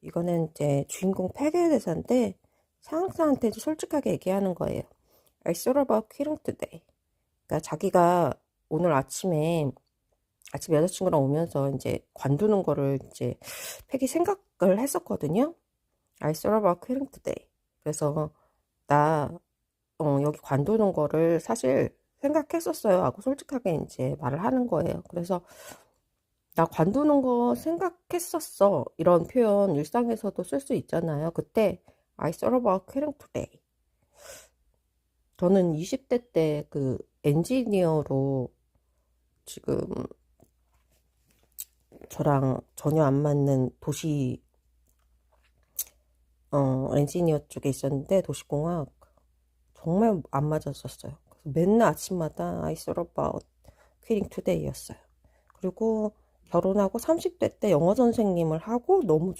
이거는 이제 주인공 팩에 대해서인데 상사한테 솔직하게 얘기하는 거예요. I thought about quitting today. 그러니까 자기가 오늘 아침에 아침 여자친구랑 오면서 이제 관두는 거를 이제 팩이 생각을 했었거든요. I thought about quitting today. 그래서 나 어, 여기 관두는 거를 사실 생각했었어요 하고 솔직하게 이제 말을 하는 거예요. 그래서 나 관두는 거 생각했었어. 이런 표현 일상에서도 쓸 수 있잖아요. 그때 I thought about quitting today. 저는 20대 때 그 엔지니어로 지금 저랑 전혀 안 맞는 도시 어 엔지니어 쪽에 있었는데 도시공학 정말 안 맞았었어요. 그래서 맨날 아침마다 I thought about quitting today였어요. 그리고 결혼하고 30대 때 영어 선생님을 하고 너무